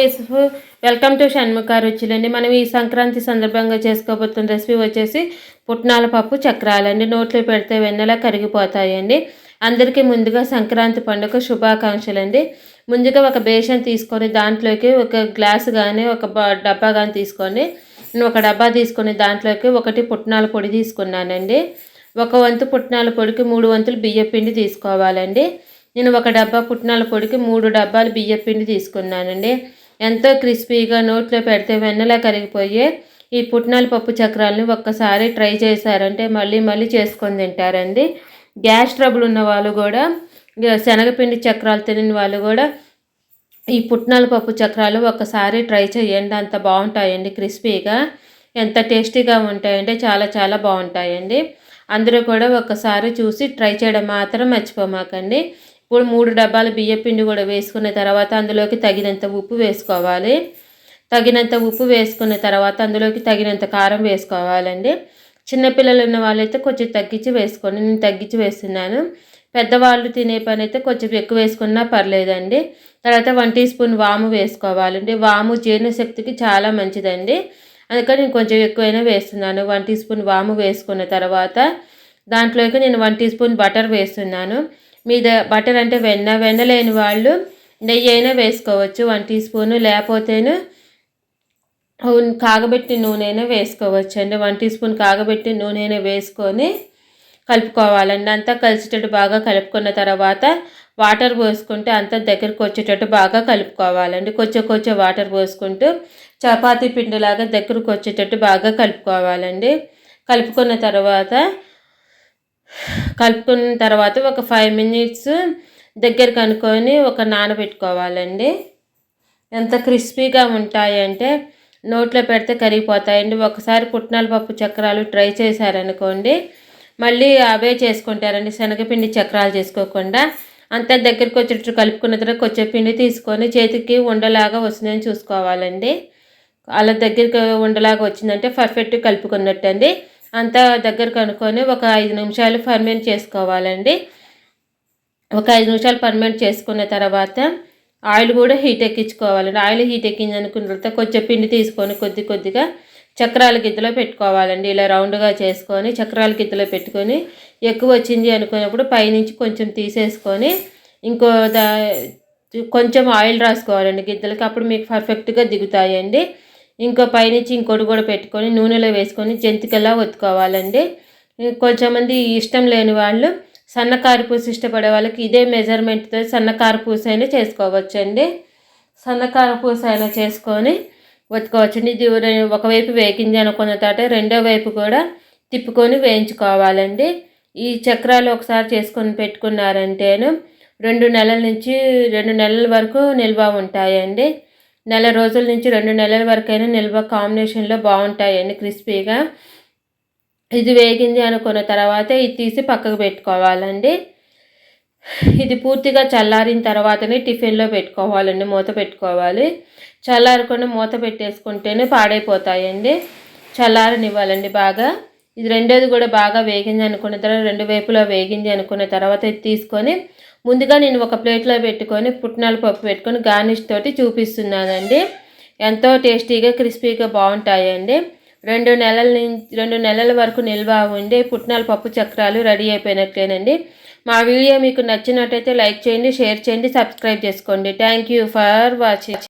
Yusuf welcome to Shanmukha రుచులండి. మనం ఈ సంక్రాంతి సందర్భంగా చేసుకోబోతున్న రెసిపీ వచ్చేసి పుట్నాల పప్పు చక్రాలండి. నోట్లో పెడితే వెన్నెలా కరిగిపోతాయండి. అందరికీ ముందుగా సంక్రాంతి పండుగ శుభాకాంక్షలు అండి ముందుగా ఒక బేషన్ తీసుకొని దాంట్లోకి ఒక గ్లాస్ కానీ ఒక డబ్బా కానీ తీసుకొని నేను ఒక డబ్బా తీసుకొని దాంట్లోకి ఒకటి పుట్నాల పొడి తీసుకున్నానండి. ఒక వంతు పుట్నాల పొడికి మూడు వంతులు బియ్య పిండి తీసుకోవాలండి. నేను ఒక డబ్బా పుట్నాల పొడికి మూడు డబ్బాలు బియ్య పిండి తీసుకున్నానండి. ఎంతో క్రిస్పీగా నోట్లో పెడితే వెన్నలా కరిగిపోయే ఈ పుట్నాల పప్పు చక్రాలని ఒక్కసారి ట్రై చేశారంటే మళ్ళీ మళ్ళీ చేసుకొని తింటారండి. గ్యాస్ ట్రబుల్ ఉన్న వాళ్ళు కూడా శనగపిండి చక్రాలు తినని వాళ్ళు కూడా ఈ పుట్నాల పప్పు చక్రాలు ఒక్కసారి ట్రై చేయండి. అంత బాగుంటాయండి క్రిస్పీగా. ఎంత టేస్టీగా ఉంటాయంటే చాలా చాలా బాగుంటాయండి. అందరూ కూడా ఒక్కసారి చూసి ట్రై చేయడం మాత్రం మర్చిపోమాకండి. ఇప్పుడు మూడు డబ్బాలు బియ్యపిండి కూడా వేసుకున్న తర్వాత అందులోకి తగినంత ఉప్పు వేసుకోవాలి. తగినంత ఉప్పు వేసుకున్న తర్వాత అందులోకి తగినంత కారం వేసుకోవాలండి. చిన్నపిల్లలు ఉన్న వాళ్ళైతే కొంచెం తగ్గించి వేసుకోండి. నేను తగ్గించి వేస్తున్నాను. పెద్దవాళ్ళు తినే పని అయితే కొంచెం ఎక్కువ వేసుకున్నా పర్లేదండి. తర్వాత వన్ టీ స్పూన్ వాము వేసుకోవాలండి. వాము జీర్ణశక్తికి చాలా మంచిదండి. అందుకని నేను కొంచెం ఎక్కువైనా వేస్తున్నాను. వన్ టీ స్పూన్ వాము వేసుకున్న తర్వాత దాంట్లోకి నేను వన్ టీ స్పూన్ బటర్ వేస్తున్నాను. మీద బటర్ అంటే వెన్న వెన్న లేని వాళ్ళు నెయ్యి అయినా వేసుకోవచ్చు వన్ టీ స్పూను. లేకపోతేను కాగబెట్టి నూనె అయినా వేసుకోవచ్చు అండి. వన్ టీ స్పూన్ కాగబెట్టి నూనె అయినా వేసుకొని కలుపుకోవాలండి. అంతా కలిసేటట్టు బాగా కలుపుకున్న తర్వాత వాటర్ పోసుకుంటే అంతా దగ్గరకు వచ్చేటట్టు బాగా కలుపుకోవాలండి. కొంచెం కొంచెం వాటర్ పోసుకుంటూ చపాతీ పిండిలాగా దగ్గరకు వచ్చేటట్టు బాగా కలుపుకోవాలండి. కలుపుకున్న తర్వాత కలుపుకున్న తర్వాత ఒక ఫైవ్ మినిట్స్ దగ్గర కనుక్కొని ఒక నానబెట్టుకోవాలండి. ఎంత క్రిస్పీగా ఉంటాయంటే నోట్లో పెడితే కరిగిపోతాయండి. ఒకసారి పుట్నాల పప్పు చక్రాలు ట్రై చేశారనుకోండి మళ్ళీ అవే చేసుకుంటారండి. శనగపిండి చక్రాలు చేసుకోకుండా అంతా దగ్గరికి వచ్చేటట్టు కలుపుకున్న తర్వాత కొంచెం పిండి తీసుకొని చేతికి ఉండలాగా వస్తుందని చూసుకోవాలండి. అలా దగ్గరికి ఉండలాగా వచ్చిందంటే పర్ఫెక్ట్ కలుపుకున్నట్టు అండి అంతా దగ్గర కనుక్కొని ఒక ఐదు నిమిషాలు ఫర్మెంట్ చేసుకోవాలండి. ఒక ఐదు నిమిషాలు ఫర్మెంట్ చేసుకున్న తర్వాత ఆయిల్ కూడా హీట్ ఎక్కించుకోవాలండి. ఆయిల్ హీట్ ఎక్కింది అనుకున్న తర్వాత కొంచెం పిండి తీసుకొని కొద్ది కొద్దిగా చక్రాల గిద్దలో పెట్టుకోవాలండి. ఇలా రౌండ్గా చేసుకొని చక్రాల గిద్దలో పెట్టుకొని ఎక్కువ వచ్చింది అనుకున్నప్పుడు పైనుంచి కొంచెం తీసేసుకొని ఇంకో దా కొంచెం ఆయిల్ రాసుకోవాలండి. గిద్దలకి అప్పుడు మీకు పర్ఫెక్ట్గా దిగుతాయండి. ఇంకో పైనుంచి ఇంకోటి కూడా పెట్టుకొని నూనెలో వేసుకొని జంతికలా ఒత్తుకోవాలండి. కొంచెంమంది ఇష్టం లేని వాళ్ళు సన్నకారు పూస ఇష్టపడే వాళ్ళకి ఇదే మెజర్మెంట్తో సన్నకారు పూస అయినా చేసుకోవచ్చండి. సన్నకారు పూస అయినా చేసుకొని ఒత్తుకోవచ్చండి. ఇది ఒకవైపు వేగింది అనుకున్న తర్వాత రెండో వైపు కూడా తిప్పుకొని వేయించుకోవాలండి. ఈ చక్రాలు ఒకసారి చేసుకొని పెట్టుకున్నారంటేను రెండు నెలల నుంచి రెండు నెలల వరకు నిల్వ ఉంటాయండి. నెల రోజుల నుంచి రెండు నెలల వరకైనా నిల్వ కాంబినేషన్లో బాగుంటాయండి క్రిస్పీగా. ఇది వేగింది అనుకున్న తర్వాత ఇది తీసి పక్కకు పెట్టుకోవాలండి. ఇది పూర్తిగా చల్లారిన తర్వాతనే టిఫిన్లో పెట్టుకోవాలండి మూత పెట్టుకోవాలి. చల్లారకుండా మూత పెట్టేసుకుంటేనే పాడైపోతాయండి. చల్లారనివ్వాలండి బాగా. ఇది రెండోది కూడా బాగా వేగింది అనుకున్న తర్వాత రెండు వైపులా వేగింది అనుకున్న తర్వాత ఇది తీసుకొని ముందుగా నేను ఒక ప్లేట్లో పెట్టుకొని పుట్నాల పప్పు పెట్టుకొని గార్నిష్ తోటి చూపిస్తున్నానండి. ఎంతో టేస్టీగా క్రిస్పీగా బాగుంటాయండి. రెండు నెలల నుంచి రెండు నెలల వరకు నిల్వ ఉండి పుట్నాల పప్పు చక్రాలు రెడీ అయిపోయినట్లేనండి. మా వీడియో మీకు నచ్చినట్టయితే లైక్ చేయండి షేర్ చేయండి సబ్స్క్రైబ్ చేసుకోండి. Thank you for watching.